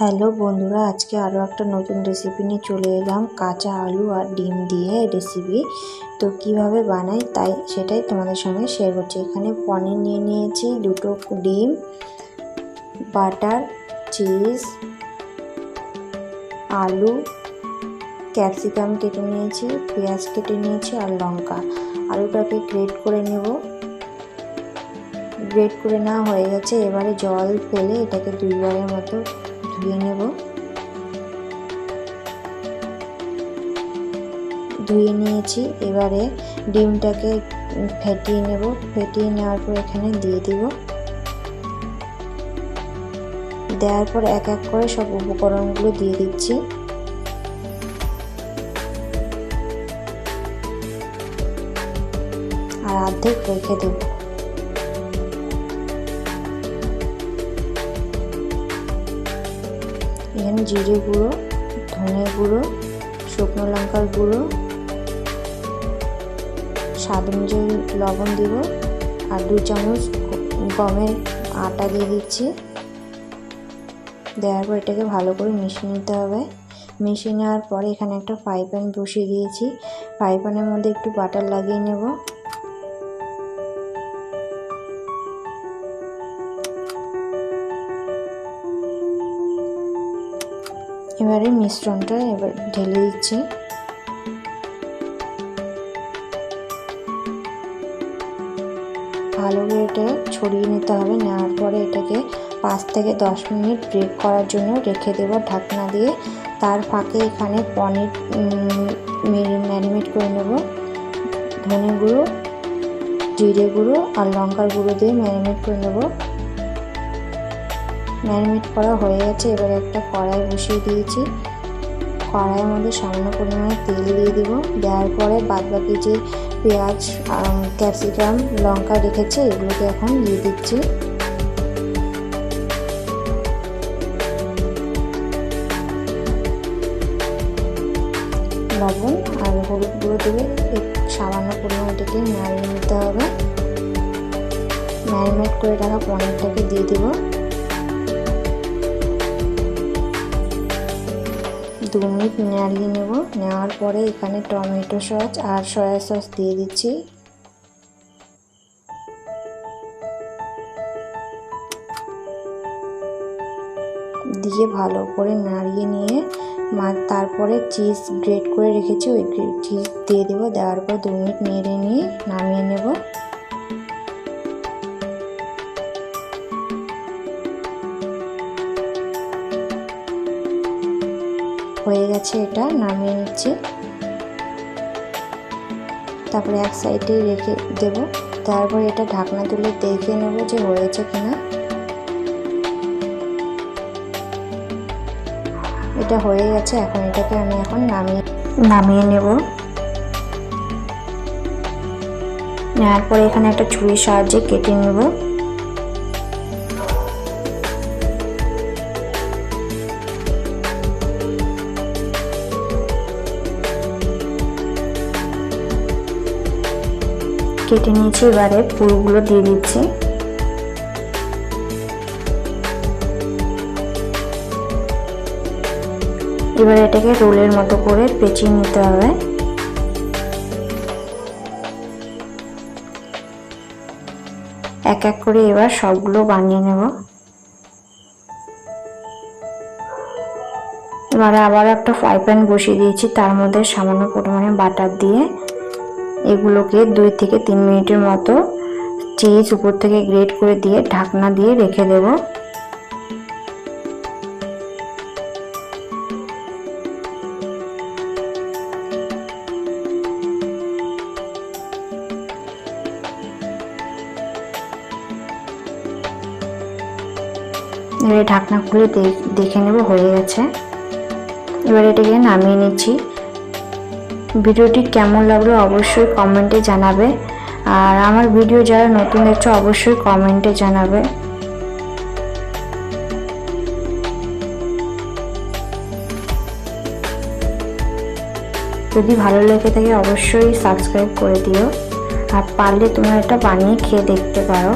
Hello বন্ধুরা, আজকে আরও একটা নতুন রেসিপি নিয়ে চলে এলাম। কাঁচা আলু আর ডিম দিয়ে রেসিপি তো কীভাবে বানাই তাই সেটাই তোমাদের সঙ্গে শেয়ার করছি। এখানে পনির নিয়ে নিয়েছি, দুটো ডিম, বাটার চিজ আলু ক্যাপসিকাম কেটে নিয়েছি, পেঁয়াজ কেটে নিয়েছি আর লঙ্কা। আলুটাকে গ্রেট করে নেব। গ্রেট করে নেওয়া হয়ে গেছে। এবারে জল ফেলে এটাকে দুইবারের মতো ধুয়ে নেব। ধুয়ে নিয়েছি, এবারে ডিমটাকে ফেটিয়ে নেব। ফেটিয়ে নেওয়ার পর এখানে দিয়ে দিব। দেওয়ার পর এক এক করে সব উপকরণগুলো দিয়ে দিচ্ছি। আর অর্ধেক রেখে দেবো। এখানে জিরে গুঁড়ো ধনে গুঁড়ো, শুকনো লঙ্কার গুঁড়ো, স্বাদ অনুযায়ী লবণ দিব, আর দু চামচ গমের আটা দিয়ে দিচ্ছি। দেওয়ার পর এটাকে ভালো করে মিশিয়ে নিতে হবে। মিশিয়ে নেওয়ার পরে এখানে একটা ফ্রাই প্যান বসিয়ে দিয়েছি। ফ্রাই প্যানের মধ্যে একটু বাটার লাগিয়ে নেব। এবারে মিশ্রণটা এবার ঢেলে দিচ্ছি। ভালো করে এটা ছড়িয়ে নিতে হবে, নেওয়ার পরে এটাকে পাঁচ থেকে দশ মিনিট ব্রেক করার জন্য রেখে দেব ঢাকনা দিয়ে। তার ফাঁকে এখানে পনির ম্যারিনেট করে নেব। ধনে গুঁড়ো, জিরে গুঁড়ো আর লঙ্কার গুঁড়ো দিয়ে ম্যারিনেট করে নেব। ম্যারিনেট করা হয়ে গেছে। এবার একটা কড়াই বসিয়ে দিয়েছি। কড়াইয়ের মধ্যে সামান্য পরিমাণে তেল দিয়ে দিব। দেওয়ার পরে বাদ বাকি যে পেঁয়াজ ক্যাপসিকাম, লঙ্কা রেখেছে, এগুলোকে এখন দিয়ে দিচ্ছি। লবণ আর হলুদ গুঁড়ো দেবে সামান্য পরিমাণ এটাকে নাড়িয়ে নিতে হবে। ম্যারিনেট করে রাখা পনিরটাকে দিয়ে দেবো। দু মিনিট নাড়িয়ে নেব। নেওয়ার পরে এখানে টমেটো সস আর সয়া সস দিয়ে দিচ্ছি। দিয়ে ভালো করে নাড়িয়ে নিয়ে তারপরে চিজ গ্রেট করে রেখেছি, ওই চিজ দিয়ে দেবো। দেওয়ার পর দু মিনিট নেড়ে নিয়ে নামিয়ে নেব। হয়ে গেছে এটা, নামিয়ে নিচ্ছি। তারপরে এক সাইডে রেখে দেব। তারপর এটা ঢাকনা তুলে দেখে নেব যে হয়েছে কিনা। এটা হয়ে গেছে, এখন এটাকে আমি এখন নামিয়ে নামিয়ে নেব। নেওয়ার পরে এখানে একটা ছুরির সাহায্যে কেটে নেব। কেটে নিয়েছি, এবারে পুরোগুলো দিয়ে দিচ্ছি। এবার এটাকে রোলের মতো করে পেঁচিয়ে নিতে হবে। এক এক করে এবার সবগুলো বানিয়ে নেব। এবারে আবার একটা ফ্রাই প্যান বসিয়ে দিয়েছি, তার মধ্যে সামান্য পরিমাণে বাটার দিয়ে এগুলোকে দুই থেকে তিন মিনিটের মতো চিজ উপর থেকে গ্রেট করে দিয়ে ঢাকনা দিয়ে রেখে দেব। এবারে ঢাকনা খুলে দেখে নেব হয়ে গেছে। এবার এটাকে নামিয়ে নিচ্ছি। ভিডিওটি কেমন লাগল অবশ্যই কমেন্টে জানাবে। আর আমার ভিডিও যারা নতুন দেখছ, অবশ্যই কমেন্টে জানাবে। যদি ভালো লেগে থাকে, অবশ্যই সাবস্ক্রাইব করে দিও। আর পারলে তোমরা এটা বানিয়ে খেয়ে দেখতে পারো।